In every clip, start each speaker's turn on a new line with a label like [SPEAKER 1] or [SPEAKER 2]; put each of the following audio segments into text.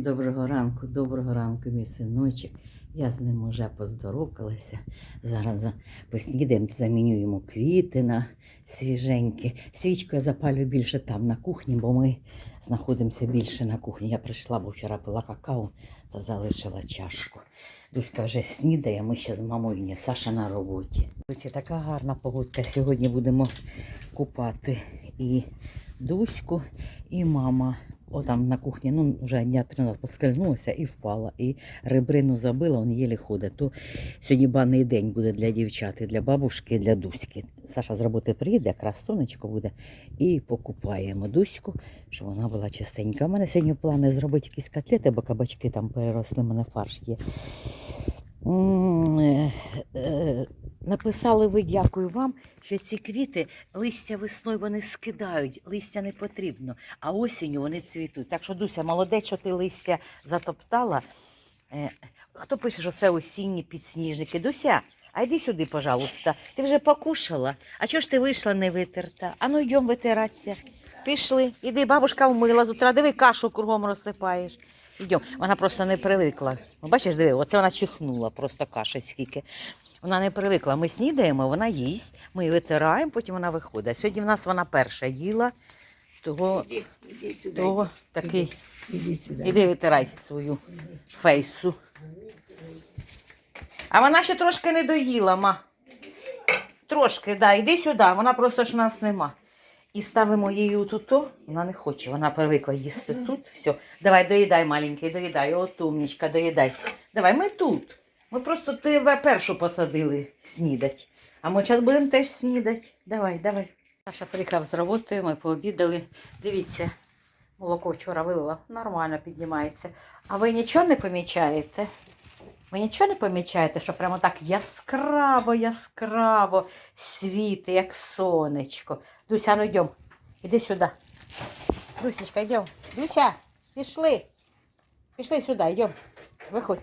[SPEAKER 1] Доброго ранку, доброго ранку, мій синочок. Я з ним уже поздоровкалася. Зараз за- поснідаємо, заміню йому квіти на свіженькі. Свічку я запалю більше там на кухні, бо ми знаходимося більше на кухні. Я прийшла, бо вчора пила какао та залишила чашку. Дуська вже снідає, ми ще з мамою, ні, Саша на роботі. Це така гарна погодка. Сьогодні будемо купати і Дуську, і мама. О, там на кухні, ну, вже дня три назад поскользнулася і впала. І ребрину забила, он єлі ходить. То сьогодні банний день буде для дівчат, і для бабушки, і для Дуськи. Саша з роботи приїде, якраз сонечко буде, і покупаємо Дуську, щоб вона була чистенька. У мене сьогодні плани зробити якісь котлети, бо кабачки там переросли, у мене фарш є. Написали ви, дякую вам, що ці квіти листя весною вони скидають, листя не потрібно, а осінню вони цвітуть. Так що, Дуся, молодець, що ти листя затоптала. Е, Хто пише, що це осінні підсніжники? Дуся, а йди сюди, пожалуйста. Ти вже покушала. А чого ж ти вийшла не витерта? А ну йдемо витиратися. Пішли, іди, бабушка вмила з утра, диви, кашу кругом розсипаєш. Йдемо. Вона просто не привикла. Бачиш, диви, оце вона чихнула, просто каша скільки. Вона не привикла. Ми снідаємо, вона їсть, ми її витираємо, потім вона виходить. Сьогодні в нас вона перша їла, того,
[SPEAKER 2] Іди, іди сюди.
[SPEAKER 1] того такий.
[SPEAKER 2] Іди сюди.
[SPEAKER 1] Іди витирай свою фейсу. А вона ще трошки не доїла, ма. Трошки, да, іди сюди, вона просто ж в нас нема. І ставимо її тут, вона не хоче, вона привикла їсти тут. Все. Давай, доїдай, маленький, доїдай. От умнічка, доїдай. Давай, ми тут. Ми просто тебе першу посадили снідать. А ми зараз будемо теж снідати. Давай, давай. Саша приїхав з роботи, ми пообідали. Дивіться, молоко вчора вилила, нормально піднімається. А ви нічого не помічаєте? Ви нічого не помічаєте, що прямо так яскраво, яскраво світи, як сонечко. Дуся, ну йдем. Іди сюди. Дусечка, йдем. Дуся, пішли. Пішли сюди, йдем. Виходь.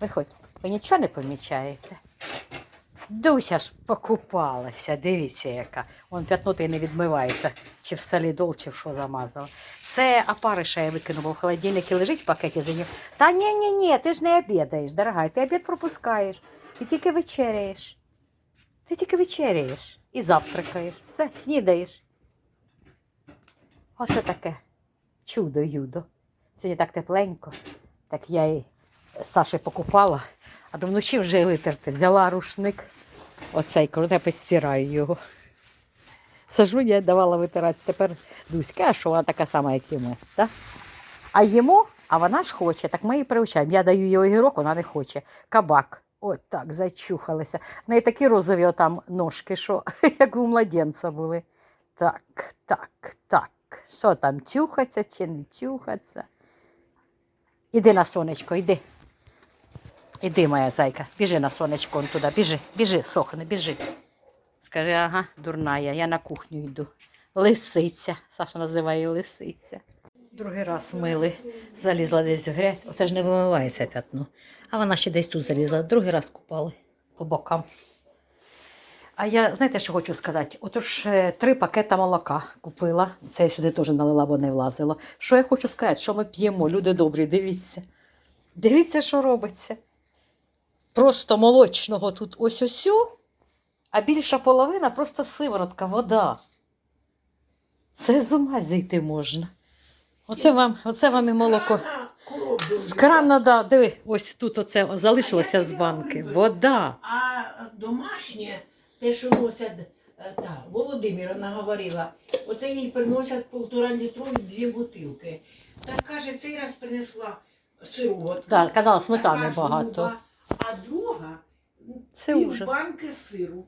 [SPEAKER 1] Виходь. Ви нічого не помічаєте? Дуся ж покупалася, дивіться яка. Вон п'ятно не відмивається, чи в солідол, чи в що замазала. Це опариша я викинула в холодильнику, лежить в пакеті за ним. Та ні, ні, ні, ти ж не обідаєш, дорога, ти обід пропускаєш. Ти тільки вечеряєш. Ти тільки вечеряєш і завтракаєш. Все, снідаєш. Оце таке чудо-юдо. Сьогодні так тепленько. Так я і Саші покупала, а до вночі вже витерти. Взяла рушник. Оцей, коли я постираю його. Сажу, я давала витирати. Тепер Дуська, що вона така сама, як йому. Да? А йому, а вона ж хоче, так ми її приучаємо. Я даю їй огірок, вона не хоче. Кабак. От так, зачухалися. В неї такі розові отам ножки, що як у младенця були. Так, так, так. Що там, тюхаться чи не тюхаться? Іди на сонечко, іди. Іди, моя зайка, біжи на сонечко он туди, біжи, біжи, сохне, біжи. Скажи, ага, дурна я, я на кухню йду. Лисиця. Саша називає лисиця. Другий раз мили, залізла десь в грязь. Оце ж не вимивається п'ятно. А вона ще десь тут залізла. Другий раз купали по бокам. А я, знаєте, що хочу сказати? Отож, е, три пакета молока купила. Це я сюди теж налила, бо не влазило. Що я хочу сказати? Що ми п'ємо, люди добрі, дивіться. Дивіться, що робиться. Просто молочного тут ось ось, а більша половина просто сиворотка, вода. Це з ума зійти можна. Оце вам, оце вам і молоко. З крана, да, диви, ось тут оце залишилося з банки. Вода.
[SPEAKER 2] А домашнє, те, що носять, е, та, Володимира говорила, оце їй приносять півтора літрові дві бутилки. Так каже, цей раз принесла сироватку.
[SPEAKER 1] Да, казала, сметани багато.
[SPEAKER 2] А друга
[SPEAKER 1] Це
[SPEAKER 2] пів
[SPEAKER 1] ужас.
[SPEAKER 2] банки сиру.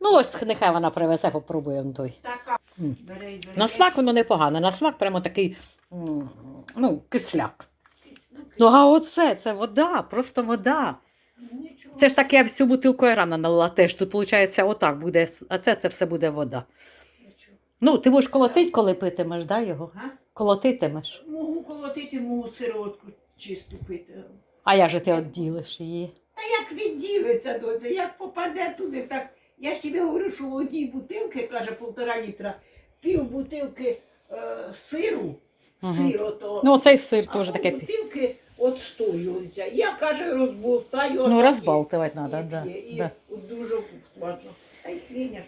[SPEAKER 1] Ну, ось нехай вона привезе, попробуємо той.
[SPEAKER 2] Така.
[SPEAKER 1] М.
[SPEAKER 2] Бери, бери.
[SPEAKER 1] На смак воно непогано, на смак прямо такий м, ну, кисляк. Ну, а оце, це вода, просто вода.
[SPEAKER 2] Нічого.
[SPEAKER 1] Це ж так я всю бутилку рано налила теж. Тут, виходить, отак буде, а це, це все буде вода.
[SPEAKER 2] Нічого.
[SPEAKER 1] Ну, ти будеш колотити, коли питимеш, да, його?
[SPEAKER 2] Га?
[SPEAKER 1] Колотитимеш.
[SPEAKER 2] Можу колотити мою сироватку чисту пити.
[SPEAKER 1] А як же ти відділиш її?
[SPEAKER 2] Та як відділиться до це, як попаде туди, так. Я ж тобі говорю, що в одній бутилці, каже, півтора літра, пів бутилки е, сиру
[SPEAKER 1] Мгм.
[SPEAKER 2] сир ото.
[SPEAKER 1] Ну, цей сир
[SPEAKER 2] а
[SPEAKER 1] теж таке. пі-
[SPEAKER 2] бутилки отстоюються. Я каже, розболтаю.
[SPEAKER 1] Ну, розбалтувати
[SPEAKER 2] так і-
[SPEAKER 1] треба, да,
[SPEAKER 2] і п'є, і
[SPEAKER 1] да.
[SPEAKER 2] дуже смачно.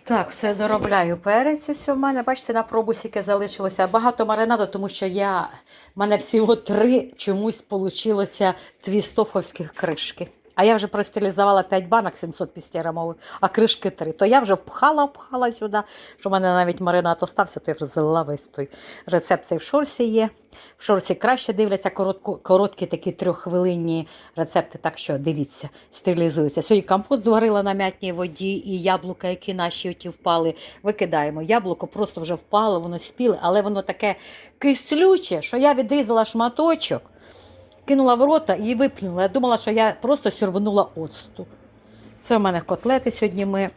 [SPEAKER 1] Так, все доробляю перець. Ось у мене, бачите, на пробусі, яке залишилося. Багато маринаду, тому що я, в мене всього три чомусь получилося твістофовських кришки. А я вже простилізувала 5 банок 750 грамових, а кришки 3. То я вже впхала, впхала сюди, що в мене навіть маринад остався, то я вже залила весь той рецепт цей в шорсі є. В шорсі краще дивляться коротко, короткі такі трьоххвилинні рецепти, так що дивіться, стерилізуються. Сьогодні компот зварила на м'ятній воді і яблука, які наші оті впали, викидаємо. Яблуко просто вже впало, воно спіле, але воно таке кислюче, що я відрізала шматочок, кинула в рота і виплюнула. Я думала, що я просто сьорбнула оцту. Це у мене котлети сьогодні ми.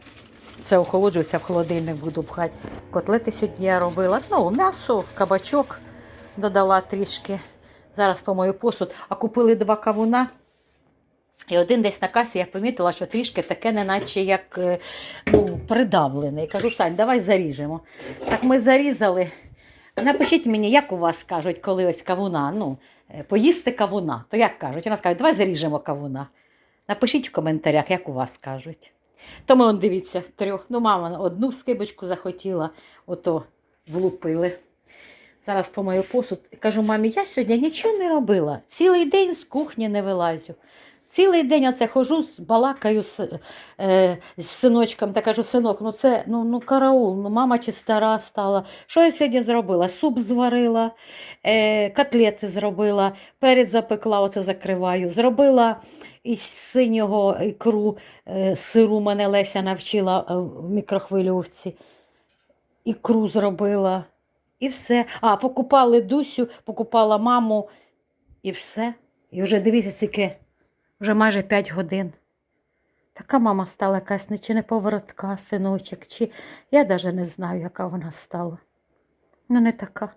[SPEAKER 1] Це охолоджується в холодильник, буду пхати. Котлети сьогодні я робила. Знову м'ясо, кабачок додала трішки. Зараз помою посуд. А купили два кавуна. І один десь на касі я помітила, що трішки таке, неначе як е, ну, придавлене. І кажу, Сань, давай заріжемо. Так ми зарізали. Напишіть мені, як у вас кажуть, коли ось кавуна, ну, е, поїсти кавуна. То як кажуть? Вона каже, давай заріжемо кавуна. Напишіть в коментарях, як у вас кажуть. То ми, он, дивіться, втрьох. Ну, мама одну скибочку захотіла, ото влупили. Зараз помою посуд. Кажу, мамі, я сьогодні нічого не робила. Цілий день з кухні не вилазю. Цілий день оце хожу, з- балакаю з, е, з синочком та кажу, синок, ну це ну, ну караул, ну мама чи стара стала. Що я сьогодні зробила? Суп зварила, е, котлети зробила, перець запекла, оце закриваю. Зробила із синього ікру, е, сиру мене Леся навчила е, в мікрохвильовці. Ікру зробила. І все. А, покупали Дусю, покупала маму і все. І вже дивіться, скільки вже майже 5 годин. Така мама стала якась, не чи не поворотка, синочок, чи я навіть не знаю, яка вона стала. Ну, не така.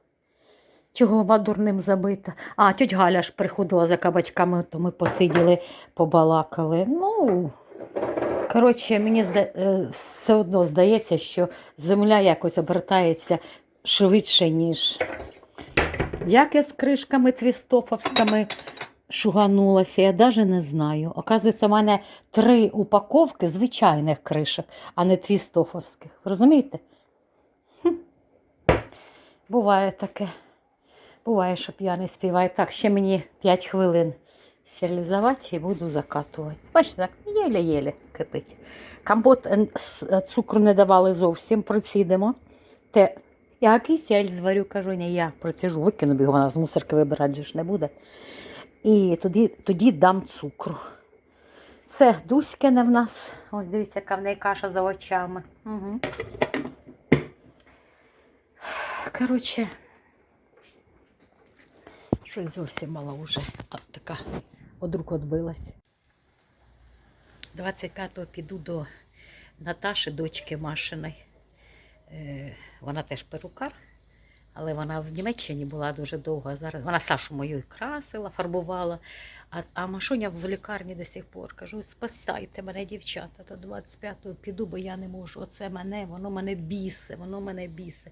[SPEAKER 1] Чи голова дурним забита. А, тьоть Галя ж приходила за кабачками, то ми посиділи, побалакали. Ну, коротше, мені зда... е, все одно здається, що земля якось обертається швидше, ніж. Як я з кришками твістофовськими шуганулася, я навіть не знаю. Оказується, в мене три упаковки звичайних кришок, а не твістофовських. Розумієте? Хм. Буває таке. Буває, що п'яний співає. Так, ще мені 5 хвилин стерилізувати і буду закатувати. Бачите, так єле-єле кипить. Компот е, е, цукру не давали зовсім, процідимо. Те, я кисель зварю, кажу, ні, я проціжу, викину його, вона з мусорки вибирати ж не буде. І тоді, тоді дам цукру. Це Дуськине в нас. Ось дивіться, яка в неї каша за очами. Угу. Коротше, щось зовсім мала вже. А, така од рук відбилась. 25-го піду до Наташі, дочки Машиної. Е, Вона теж перукар, але вона в Німеччині була дуже довго. Зараз вона Сашу мою красила, фарбувала. А, а Машуня в лікарні до сих пор. Кажу, спасайте мене, дівчата, до 25-го піду, бо я не можу. Оце мене, воно мене бісе, воно мене бісе.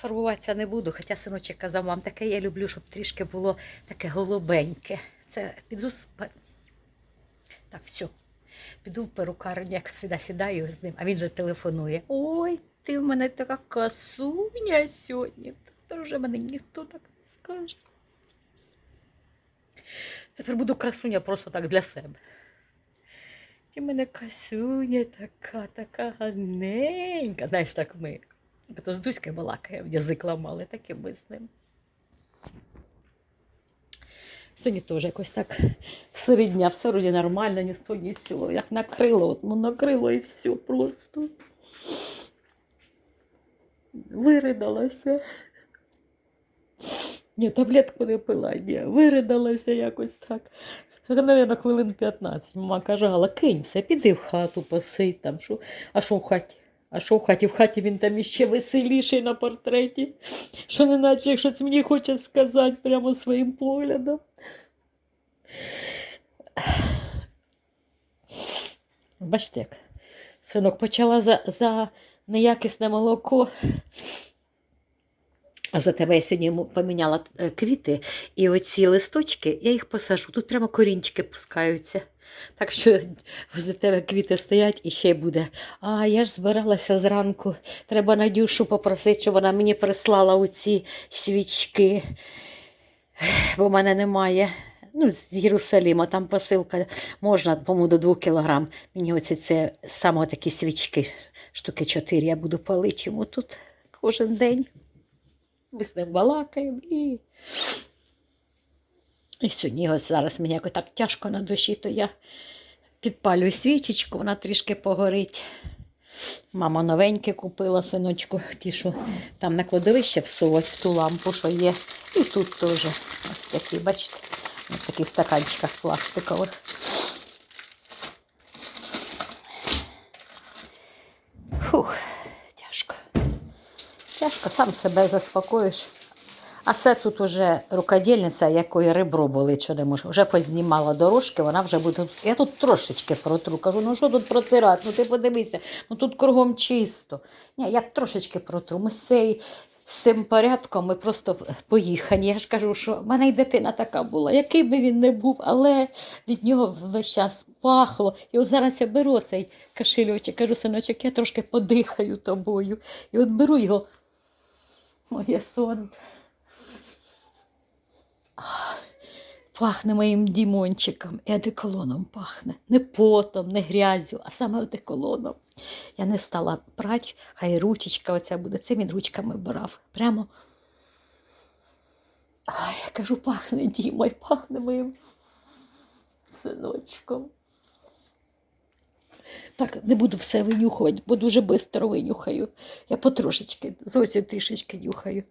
[SPEAKER 1] Фарбуватися не буду, хоча синочок казав, вам таке я люблю, щоб трішки було таке голубеньке. Це піду Так, все. Піду в перукарню, як сюди сідаю з ним, а він же телефонує. Ой, ти в мене така красуня сьогодні. Тепер вже мене ніхто так не скаже. Тепер буду красуня просто так для себе. Ти мене красуня така, така гарненька. Знаєш, так ми. То з Дуською балакаємо, язик ламали, так і ми з ним. Сьогодні теж якось так серед дня, все вроді нормально, ні того, ні з цього. Як накрило, от, ну накрило і все просто. Виридалася. Ні, таблетку не пила, ні, виридалася якось так. Навіть хвилин 15. Мама каже, Гала, кинь все, піди в хату, посидь там. Що? А що в хаті? А що в хаті? В хаті він там іще веселіший на портреті. Що не наче щось мені хоче сказати прямо своїм поглядом. Бачите, як синок почала за, за неякісне молоко А за тебе я сьогодні поміняла е, квіти, і оці листочки, я їх посажу. Тут прямо корінчики пускаються. Так що за тебе квіти стоять і ще буде. А я ж збиралася зранку. Треба Надюшу попросити, щоб вона мені прислала оці свічки, бо в мене немає. Ну, з Єрусалима, там посилка можна, по-моєму, до 2 кілограм. Мені оці це саме такі свічки, штуки 4, я буду палити йому тут кожен день. Ми з ним балакаємо і. І сьогодні ось зараз мені якось так тяжко на душі, то я підпалюю свічечку, вона трішки погорить. Мама новеньке купила синочку, ті, що там на кладовище всовать в ту лампу, що є. І тут теж ось такі, бачите, в таких стаканчиках пластикових. Фух, тяжко. Тяжко, сам себе заспокоїш. А це тут уже рукодільниця, якої ребро болить, що не може. Вже познімала дорожки, вона вже буде. Я тут трошечки протру. Кажу, ну що тут протирати? Ну ти подивися, ну тут кругом чисто. Ні, я трошечки протру. Ми цей, з цим порядком ми просто поїхані. Я ж кажу, що в мене й дитина така була, який би він не був, але від нього весь час пахло. І от зараз я беру цей кашельочок, кажу, синочок, я трошки подихаю тобою. І от беру його. Моє сонце. Ах, Пахне моїм дімончиком і одеколоном пахне. Не потом, не грязю, а саме одеколоном. Я не стала прати, хай ручечка оця буде. Це він ручками брав. Прямо. Ай, я кажу, пахне Дімою, пахне моїм синочком. Так, не буду все винюхувати, бо дуже швидко винюхаю. Я потрошечки, зовсім трішечки нюхаю.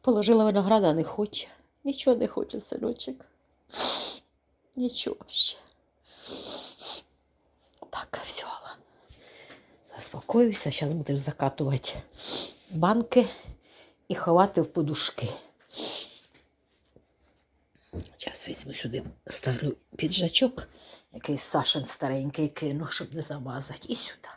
[SPEAKER 1] Положила винограда, не хоче. Нічого не хоче, синочок. Нічого ще. Так, все. Заспокоюся, зараз будеш закатувати банки і ховати в подушки. Зараз візьму сюди старий піджачок, який Сашин старенький кину, щоб не замазати. І сюди.